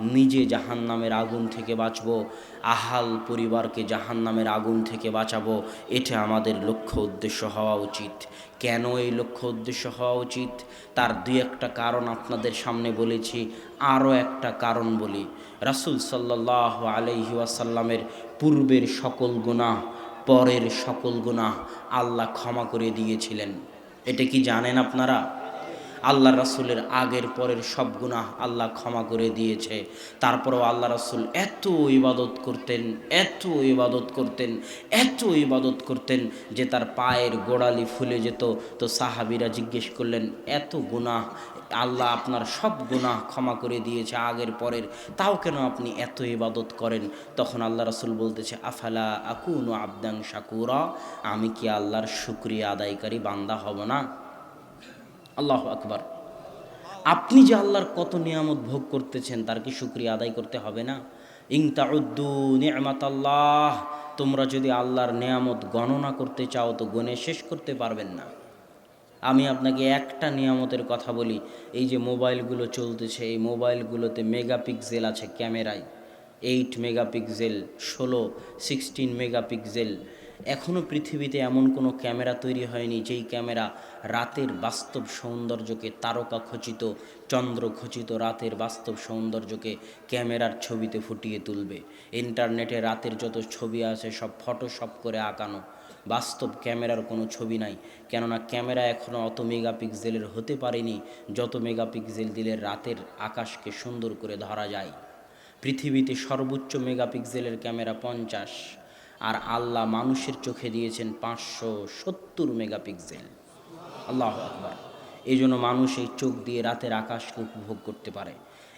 নিজে জাহান নামের আগুন থেকে বাঁচব, আহাল পরিবারকে জাহান নামের আগুন থেকে বাঁচাবো, এটা আমাদের লক্ষ্য উদ্দেশ্য হওয়া উচিত। কেন এই লক্ষ্য উদ্দেশ্য হওয়া উচিত? তার দুই একটা কারণ আপনাদের সামনে বলেছি, আরও একটা কারণ বলি। রাসুল সাল্লাহ আলহি ওয়াসাল্লামের পূর্বের সকল গুনাহ, পরের সকল গুনাহ আল্লাহ ক্ষমা করে দিয়েছিলেন। এটা কি জানেন আপনারা? আল্লাহ রাসুলের আগের পরের সব গুনাহ আল্লাহ ক্ষমা করে দিয়েছে। তারপরেও আল্লাহ রাসুল এত ইবাদত করতেন, এত ইবাদত করতেন, এত ইবাদত করতেন যে তার পায়ের গোড়ালি ফুলে যেত। তো সাহাবিরা জিজ্ঞেস করলেন, এত গুনাহ, আল্লাহ আপনার সব গুনাহ ক্ষমা করে দিয়েছে আগের পরের, তাও কেন আপনি এত ইবাদত করেন? তখন আল্লাহ রাসুল বলতেছে, আফালা আকুন আবদাং শাকুরা, আমি কি আল্লাহর শুক্রিয়া আদায়কারী বান্দা হব না? আল্লাহ আকবার। আপনি যে আল্লাহর কত নিয়ামত ভোগ করতেছেন, তার কি শুক্রিয়া আদায় করতে হবে না? ইংতাউদ্দু নিয়ামাত আল্লাহ তোমরা যদি আল্লাহর নিয়ামত গণনা করতে চাও, তো গণে শেষ করতে পারবেন না। আমি আপনাকে একটা নিয়ামতের কথা বলি, এই যে মোবাইলগুলো চলতেছে, এই মোবাইলগুলোতে মেগাপিক্সেল আছে ক্যামেরায়। এইট মেগাপিক্সেল, ষোলো, সিক্সটিন মেগাপিক্সেল এখনও পৃথিবীতে এমন কোনো ক্যামেরা তৈরি হয়নি যেই ক্যামেরা রাতের বাস্তব সৌন্দর্যকে তারকা খচিত, চন্দ্র খচিত রাতের বাস্তব সৌন্দর্যকে ক্যামেরার ছবিতে ফুটিয়ে তুলবে। ইন্টারনেটে রাতের যত ছবি আছে সব ফটোশপ করে আঁকানো। বাস্তব ক্যামেরার কোনো ছবি নাই, কেননা ক্যামেরা এখনও অত মেগাপিক্সেলের হতে পারেনি যত মেগাপিক্সেল দিলে রাতের আকাশকে সুন্দর করে ধরা যায়। পৃথিবীতে সর্বোচ্চ মেগাপিক্সেলের ক্যামেরা পঞ্চাশ। আর আল্লাহ মানুষের চোখে দিয়েছেন পাঁচশো সত্তর মেগাপিক্সেল। আল্লাহ আকবার। এই জন্য মানুষ এই চোখ দিয়ে রাতের আকাশকে উপভোগ করতে পারে।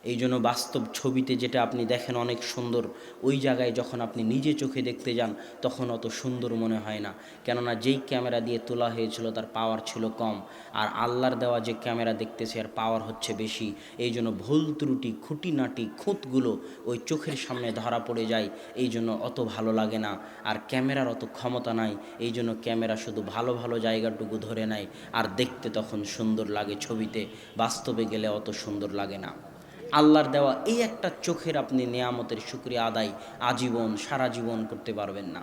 এই জন্য বাস্তব ছবিতে যেটা আপনি দেখেন অনেক সুন্দর, ওই জায়গায় যখন আপনি নিজে চোখে দেখতে যান, তখন অত সুন্দর মনে হয় না। কেননা যেই ক্যামেরা দিয়ে তোলা হয়েছিল তার পাওয়ার ছিল কম, আর আল্লাহর দেওয়া যে ক্যামেরা দেখতেছে আর পাওয়ার হচ্ছে বেশি। এই জন্য ভুল ত্রুটি, খুঁটিনাটি, খুঁতগুলো ওই চোখের সামনে ধরা পড়ে যায়, এই জন্য অত ভালো লাগে না। আর ক্যামেরার অত ক্ষমতা নাই, এই জন্য ক্যামেরা শুধু ভালো ভালো জায়গাটুকু ধরে নেয়, আর দেখতে তখন সুন্দর লাগে ছবিতে, বাস্তবে গেলে অত সুন্দর লাগে না। আল্লাহর দেওয়া এই একটা চোখের আপনি নেয়ামতের শুক্রিয়া আদায় আজীবন, সারা জীবন করতে পারবেন না।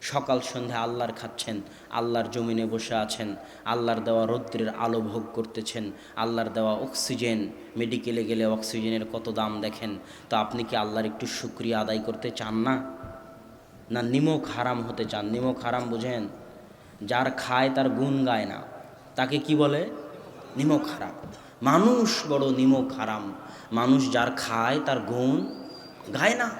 সকাল সন্ধ্যা আল্লাহর খাচ্ছেন, আল্লাহর জমিনে বসে আছেন, আল্লাহর দেওয়া রৌদ্রের আলো ভোগ করতেছেন, আল্লাহর দেওয়া অক্সিজেন, মেডিকেলে গেলে অক্সিজেনের কত দাম দেখেন, তো আপনি কি আল্লাহর একটু শুক্রিয়া আদায় করতে চান না? না, নিমক হারাম হতে চান? নিমক হারাম বুঝেন? যার খায় তার গুণ গায় না। তাকে কি বলে? নিমক হারাম। মানুষ বড় নিমক হারাম। মানুষ যার খায় তার গুণ গায় না।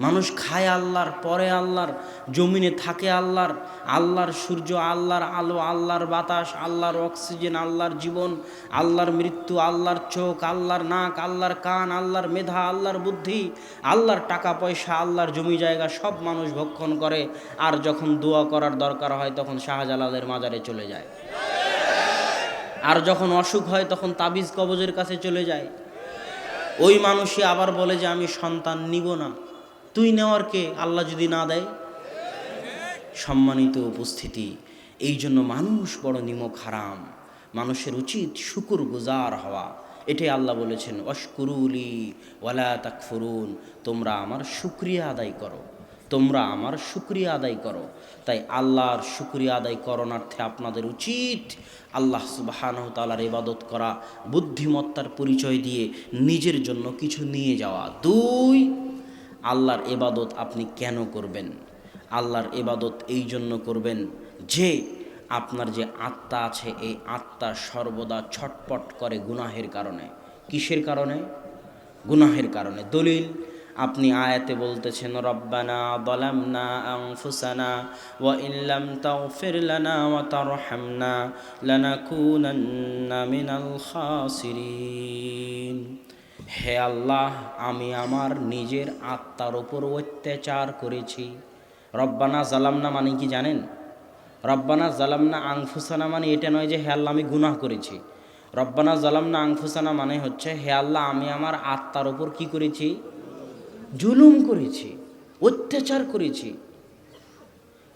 মানুষ খায় আল্লাহর, পরে আল্লাহর, জমিনে থাকে আল্লাহর আল্লাহর সূর্য, আল্লাহর আলো, আল্লাহর বাতাস, আল্লাহর অক্সিজেন, আল্লাহর জীবন, আল্লাহর মৃত্যু, আল্লাহর চোখ, আল্লাহর নাক, আল্লাহর কান, আল্লাহর মেধা, আল্লাহর বুদ্ধি, আল্লাহর টাকা পয়সা, আল্লাহর জমি জায়গা সব মানুষ ভক্ষণ করে। আর যখন দোয়া করার দরকার হয়, তখন শাহজালালের মাজারে চলে যায়। আর যখন অসুখ হয় তখন তাবিজ কবজের কাছে চলে যায়। ওই মানুষই আবার বলে যে, আমি সন্তান নিব না। তুই নেওয়ার কে? আল্লাহ যদি না দেয়? সম্মানিত উপস্থিতি, এই জন্য মানুষ বড় নিমক হারাম। মানুষের উচিত শুকুর গুজার হওয়া। এটাই আল্লাহ বলেছেন অস্কুরুলি ওয়ালা তাকফুরুন, তোমরা আমার শুক্রিয়া আদায় করো। তোমরা আমার শুক্রিয়া আদায় করো। তাই আল্লাহর শুক্রিয়া আদায় করণার্থে আপনাদের উচিত আল্লাহ সুবাহানহ তালার ইবাদত করা, বুদ্ধিমত্তার পরিচয় দিয়ে নিজের জন্য কিছু নিয়ে যাওয়া। দুই, আল্লাহর এবাদত আপনি কেন করবেন? আল্লাহর এবাদত এই জন্য করবেন যে আপনার যে আত্মা আছে, এই আত্মা সর্বদা ছটপট করে গুনাহের কারণে। কিসের কারণে? গুনাহের কারণে। দলিল আপনি আয়াতে বলতেছেন, রব্বানা বলামনা আনফুসানা ওয়া ইল্লাম তাগফির লানা ওয়া তারহামনা লানাকুনান্না মিনাল খাসিরিন। হে আল্লাহ, আমি আমার নিজের আত্মার ওপর অত্যাচার করেছি। রব্বানা জালামনা মানে কি জানেন? রব্বানা জালামনা আংফুসানা মানে এটা নয় যে, হে আল্লাহ, আমি গুনাহ করেছি। রব্বানা জালামনা আংফুসানা মানে হচ্ছে, হে আল্লাহ, আমি আমার আত্মার ওপর কি করেছি? জুলুম করেছি, অত্যাচার করেছি।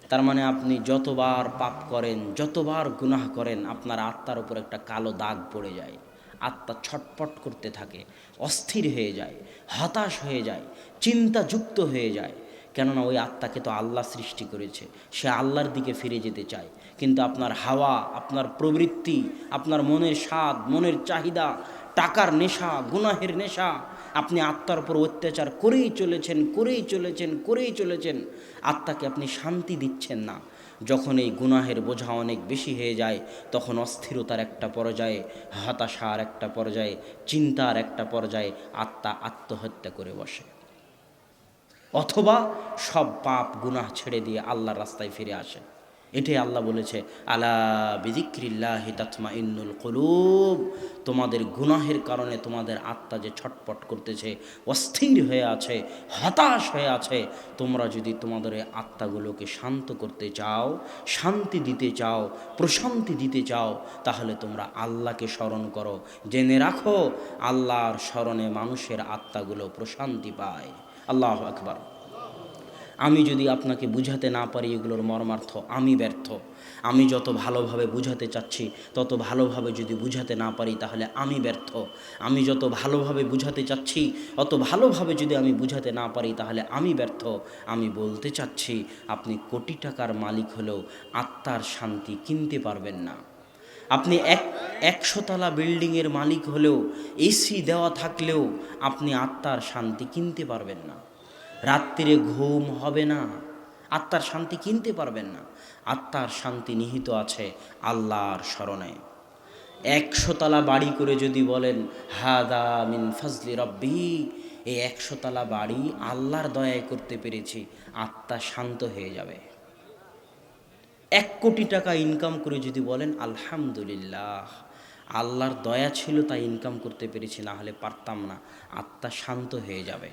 তার মানে আপনি যতবার পাপ করেন, যতবার গুনাহ করেন, আপনার আত্মার উপর একটা কালো দাগ পড়ে যায়। আত্মা ছটপট করতে থাকে, অস্থির হয়ে যায়, হতাশ হয়ে যায়, চিন্তাযুক্ত হয়ে যায়। কেননা ওই আত্মাকে তো আল্লাহ সৃষ্টি করেছে, সে আল্লাহর দিকে ফিরে যেতে চায়। কিন্তু আপনার হাওয়া, আপনার প্রবৃত্তি, আপনার মনের স্বাদ, মনের চাহিদা, টাকার নেশা, গুনাহের নেশা আপনি আত্মার উপর অত্যাচার করেই চলেছেন করেই চলেছেন করেই চলেছেন, আত্মাকে আপনি শান্তি দিচ্ছেন না। যখন এই গুনাহের বোঝা অনেক বেশি হয়ে যায়, তখন অস্থিরতার একটা পর্যায়ে, হতাশার একটা পর্যায়ে, চিন্তার একটা পর্যায়ে আত্মা আত্মহত্যা করে বসে। অথবা সব পাপ, গুনাহ ছেড়ে দিয়ে আল্লাহর রাস্তায় ফিরে আসে। এটাই আল্লাহ বলেছে, আলা বিদিক্রিল্লাহ তাতমা ইন্নুল কলুব তোমাদের গুনাহের কারণে তোমাদের আত্মা যে ছটপট করতেছে, অস্থির হয়ে আছে, হতাশ হয়ে আছে, তোমরা যদি তোমাদের আত্মাগুলোকে শান্ত করতে চাও, শান্তি দিতে চাও, প্রশান্তি দিতে চাও, তাহলে তোমরা আল্লাহকে স্মরণ করো। জেনে রাখো, আল্লাহর স্মরণে মানুষের আত্মাগুলো প্রশান্তি পায়। আল্লাহ আকবার। আমি যদি আপনাকে বুঝাতে না পারি এগুলোর মর্মার্থ, আমি ব্যর্থ। আমি যত ভালোভাবে বুঝাতে চাচ্ছি, তত ভালোভাবে যদি বুঝাতে না পারি, তাহলে আমি ব্যর্থ। আমি যত ভালোভাবে বুঝাতে চাচ্ছি, অত ভালোভাবে যদি আমি বুঝাতে না পারি, তাহলে আমি ব্যর্থ। আমি বলতে চাচ্ছি, আপনি কোটি টাকার মালিক হলেও আত্মার শান্তি কিনতে পারবেন না। আপনি এক একশোতলা বিল্ডিংয়ের মালিক হলেও, এসি দেওয়া থাকলেও, আপনি আত্মার শান্তি কিনতে পারবেন না। রাত্রিরে ঘুম হবে না। আত্মার শান্তি কিনতে পারবেন না। আত্মার শান্তি নিহিত আছে আল্লাহর স্মরণে। একশোতলা বাড়ি করে যদি বলেন, হাদা মিন ফজলি রব্বি এই একশোতলা বাড়ি আল্লাহর দয়ায় করতে পেরেছি, আত্মা শান্ত হয়ে যাবে। এক কোটি টাকা ইনকাম করে যদি বলেন, আলহামদুলিল্লাহ, আল্লাহর দয়া ছিল তাই ইনকাম করতে পেরেছি, না হলে পারতাম না আত্মা শান্ত হয়ে যাবে।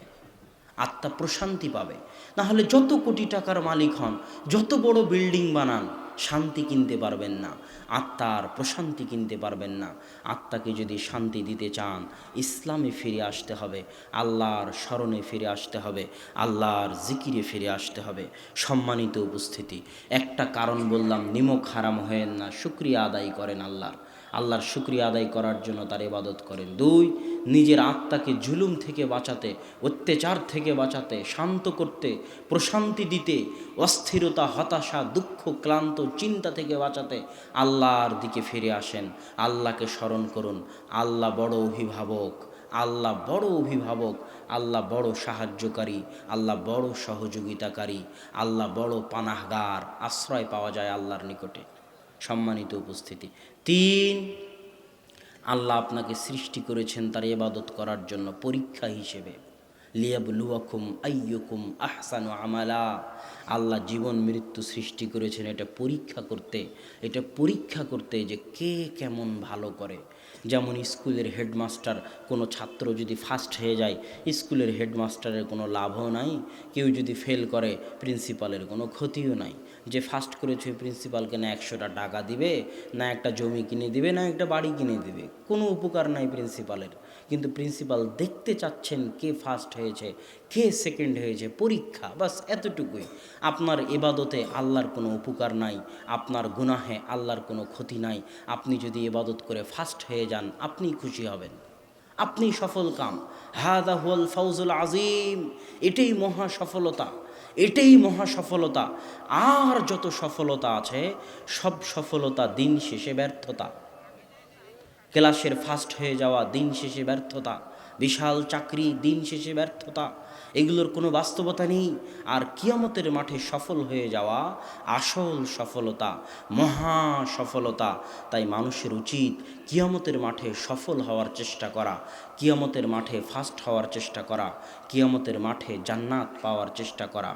আত্মা প্রশান্তি পাবে। না হলে যত কোটি টাকার মালিক হন, যত বড় বিল্ডিং বানান, শান্তি কিনতে পারবেন না। আত্মার প্রশান্তি কিনতে পারবেন না। আত্মাকে যদি শান্তি দিতে চান, ইসলামে ফিরে আসতে হবে, আল্লাহর স্মরণে ফিরে আসতে হবে, আল্লাহর জিকিরে ফিরে আসতে হবে। সম্মানিত উপস্থিতি, একটা কারণ বললাম, নিমক হারাম হয়েন না, শুক্রিয়া আদায় করেন আল্লাহর। আল্লাহর শুক্রিয়া আদায় করার জন্য তার ইবাদত করেন। দুই, নিজের আত্মাকে জুলুম থেকে বাঁচাতে, অত্যাচার থেকে বাঁচাতে, শান্ত করতে, প্রশান্তি দিতে, অস্থিরতা, হতাশা, দুঃখ, ক্লান্ত, চিন্তা থেকে বাঁচাতে আল্লাহর দিকে ফিরে আসেন। আল্লাহকে স্মরণ করুন, আল্লাহ বড় অভিভাবক, আল্লাহ বড় অভিভাবক, আল্লাহ বড় সাহায্যকারী, আল্লাহ বড় সহযোগিতাকারী, আল্লাহ বড় পানাহগার, আশ্রয় পাওয়া যায় আল্লাহর নিকটে। সম্মানিত উপস্থিতি। তিন, আল্লাহ আপনাকে সৃষ্টি করেছেন তার ইবাদত করার জন্য পরীক্ষা হিসেবে। লিয়াবলুয়াকুম আইয়ুকুম আহসানু আমালা। আল্লাহ জীবন মৃত্যু সৃষ্টি করেছেন এটা পরীক্ষা করতে। এটা পরীক্ষা করতে যে কে কেমন ভালো করে। যেমন স্কুলের হেডমাস্টার, কোনো ছাত্র যদি ফার্স্ট হয়ে যায়, স্কুলের হেডমাস্টারের কোনো লাভও নাই। কেউ যদি ফেল করে, প্রিন্সিপালের কোনো ক্ষতিও নাই। যে ফার্স্ট করেছে প্রিন্সিপালকে না একশোটা টাকা দিবে, না একটা জমি কিনে দিবে, না একটা বাড়ি কিনে দিবে। কোনো উপকার নাই প্রিন্সিপালের। কিন্তু প্রিন্সিপাল দেখতে চাচ্ছেন কে ফার্স্ট হয়েছে, কে সেকেন্ড হয়েছে, পরীক্ষা, বাস এতটুকুই। আপনার এবাদতে আল্লাহর কোনো উপকার নাই, আপনার গুনাহে আল্লাহর কোনো ক্ষতি নাই, আপনি যদি এবাদত করে ফার্স্ট হয়ে যান আপনি খুশি হবেন। আপনি সফল কাম। হাদা হুয়াল ফাউজুল আজিম এটাই মহা সফলতা, এটাই মহা সফলতা। আর যত সফলতা আছে, সব সফলতা দিন শেষে ব্যর্থতা। ক্লাসের ফার্স্ট হয়ে যাওয়া, দিন শেষে ব্যর্থতা, বিশাল চাকরি, দিন শেষে ব্যর্থতা, এগুলোর কোনো বাস্তবতা নেই। আর কিয়ামতের মাঠে সফল হয়ে যাওয়া আসল সফলতা, মহা সফলতা, তাই মানুষের উচিত কিয়ামতের মাঠে সফল হওয়ার চেষ্টা করা, কিয়ামতের মাঠে ফার্স্ট হওয়ার চেষ্টা করা, কিয়ামতের মাঠে জান্নাত পাওয়ার চেষ্টা করা।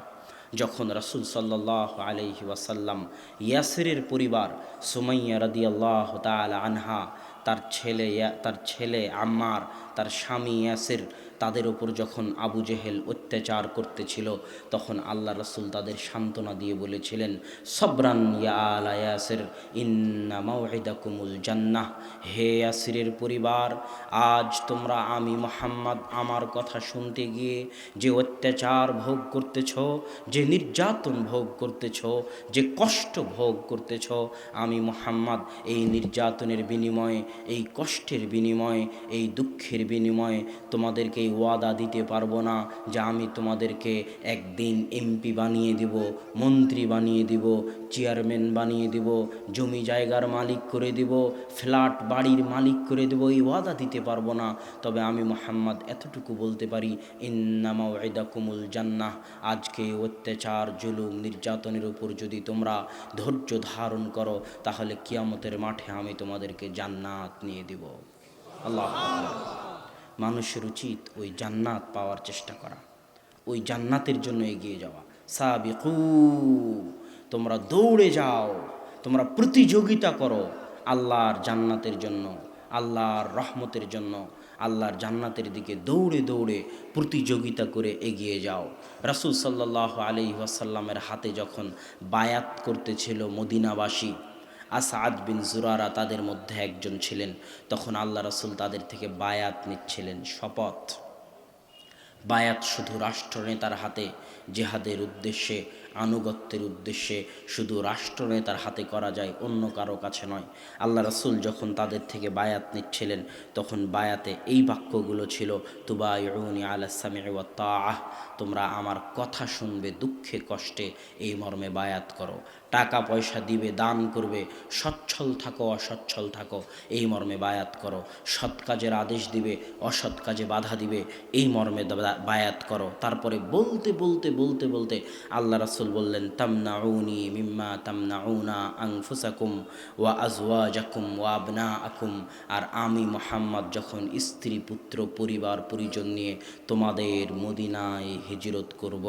যখন রাসুল সাল্লাহ আলহি ওয়াসাল্লাম ইয়াসিরের পরিবার সুমাইয়া রদিয়াল্লাহ তাল আনহা তার ছেলে তার ছেলে আম্মার তার স্বামী ইয়াসির তাদের ওপর যখন আবু জেহেল অত্যাচার করতেছিল, তখন আল্লাহ রসুল তাদের সান্ত্বনা দিয়ে বলেছিলেন, সবরান ইয়া আলা ইয়াসির, ইন্না মাউইদাকুমুল জান্নাহ। হে ইয়াসিরের পরিবার, আজ তোমরা আমি মোহাম্মদ, আমার কথা শুনতে গিয়ে যে অত্যাচার ভোগ করতেছ, যে নির্যাতন ভোগ করতেছ, যে কষ্ট ভোগ করতেছ, আমি মোহাম্মদ, এই নির্যাতনের বিনিময়ে, এই কষ্টের বিনিময়ে, এই দুঃখের বিনিময়ে তোমাদেরকে এই ওয়াদা দিতে পারব না যে আমি তোমাদেরকে একদিন এমপি বানিয়ে দিব, মন্ত্রী বানিয়ে দিব চেয়ারম্যান বানিয়ে দিব, জমি জায়গার মালিক করে দিব ফ্ল্যাট বাড়ির মালিক করে দেব, এই ওয়াদা দিতে পারব না। তবে আমি মোহাম্মদ এতটুকু বলতে পারি ইন্নামা ওয়েদা কুমুল জান্নাহ। আজকে অত্যাচার, জুলুম, নির্যাতনের উপর যদি তোমরা ধৈর্য ধারণ করো, তাহলে কিয়ামতের মাঠে আমি তোমাদেরকে জান্নাত নিয়ে দিব। আল্লাহ মানুষের উচিত ওই জান্নাত পাওয়ার চেষ্টা করা। ওই জান্নাতের জন্য এগিয়ে যাওয়া। সাবিকু, তোমরা দৌড়ে যাও, তোমরা প্রতিযোগিতা করো আল্লাহর জান্নাতের জন্য, আল্লাহর রহমতের জন্য, আল্লাহর জান্নাতের দিকে দৌড়ে দৌড়ে প্রতিযোগিতা করে এগিয়ে যাও। রাসুল সাল্লাহ আলি ওয়াসাল্লামের হাতে যখন বায়াত করতেছিল মদিনাবাসী আসাদ বিন জুরারা তাদের মধ্যে একজন ছিলেন। তখন আল্লাহ রসুল তাদের থেকে বায়াত নিচ্ছিলেন, শপথ। বায়াত শুধু রাষ্ট্রনেতার হাতে, জেহাদের উদ্দেশ্যে আনুগত্যের উদ্দেশ্যে শুধু রাষ্ট্রনেতার হাতে করা যায় অন্য কারও কাছে নয়। আল্লাহ রসুল যখন তাদের থেকে বায়াত নিচ্ছিলেন, তখন বায়াতে এই বাক্যগুলো ছিল তুবা ইউনি আলাসামি তাহ তোমরা আমার কথা শুনবে, দুঃখে কষ্টে এই মর্মে বায়াত করো। টাকা পয়সা দিবে, দান করবে, সচ্ছল থাকো, অসচ্ছল থাকো, এই মর্মে বায়াত করো। সৎ কাজের আদেশ দিবে, অসৎ কাজে বাধা দিবে, এই মর্মে বায়াত করো। তারপরে বলতে বলতে বলতে বলতে আল্লাহ রাসুল বললেন, তামনাউনি মিম্মা তামনাউনা আংফুসাকুম ওয়া আজওয়াজাকুম ওয়া আবনা আকুম আর আমি, মোহাম্মদ, যখন স্ত্রী, পুত্র, পরিবার, পরিজন নিয়ে তোমাদের মদিনায় হিজরত করব,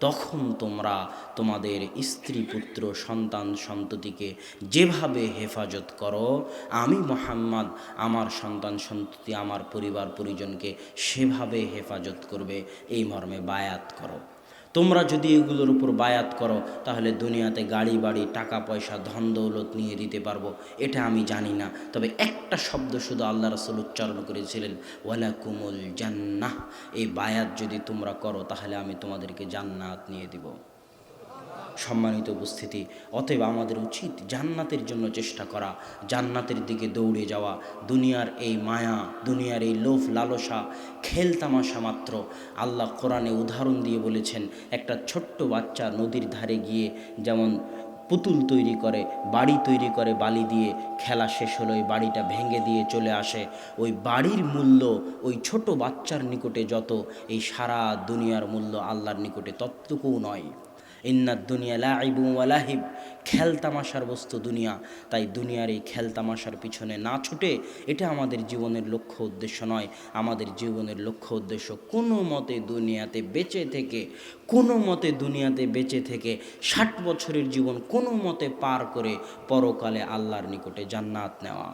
তখন তোমরা তোমাদের স্ত্রী, পুত্র, সন্তান, সন্ততিকে যেভাবে হেফাজত করো, আমি, মোহাম্মদ, আমার সন্তান, সন্ততি, আমার পরিবার, পরিজনকে সেভাবে হেফাজত করবে, এই মর্মে বায়াত করো। তোমরা যদি এগুলোর উপর বায়াত করো, তাহলে দুনিয়াতে গাড়ি, বাড়ি, টাকা, পয়সা, ধন, দৌলত নিয়ে দিতে পারব। এটা আমি জানি না। তবে একটা শব্দ শুধু আল্লাহ রাসুল উচ্চারণ করেছিলেন ওয়ালা কুমুল জান্নাহ। এই বায়াত যদি তোমরা করো, তাহলে আমি তোমাদেরকে জান্নাত নিয়ে দিব। সম্মানিত উপস্থিতি। অতএব আমাদের উচিত জান্নাতের জন্য চেষ্টা করা, জান্নাতের দিকে দৌড়ে যাওয়া, দুনিয়ার এই মায়া, দুনিয়ার এই লোভ লালসা খেলতামাশা মাত্র। আল্লাহ কোরআনে উদাহরণ দিয়ে বলেছেন, একটা ছোট্ট বাচ্চা নদীর ধারে গিয়ে যেমন পুতুল তৈরি করে, বাড়ি তৈরি করে বালি দিয়ে খেলা শেষ হলো, ওই বাড়িটা ভেঙে দিয়ে চলে আসে। ওই বাড়ির মূল্য, ওই ছোট বাচ্চার নিকটে যত, এই সারা দুনিয়ার মূল্য আল্লাহর নিকটে ততটুকুও নয়। ইন্নার দুনিয়া লাইবু ওয়ালাহিব খেলতামাশার বস্তু দুনিয়া। তাই দুনিয়ার এই খেলতামাশার পিছনে না ছুটে এটা আমাদের জীবনের লক্ষ্য উদ্দেশ্য নয়। আমাদের জীবনের লক্ষ্য উদ্দেশ্য কোনো মতে দুনিয়াতে বেঁচে থেকে, কোনো মতে দুনিয়াতে বেঁচে থেকে ষাট বছরের জীবন কোনো মতে পার করে পরকালে আল্লাহর নিকটে জান্নাত নেওয়া।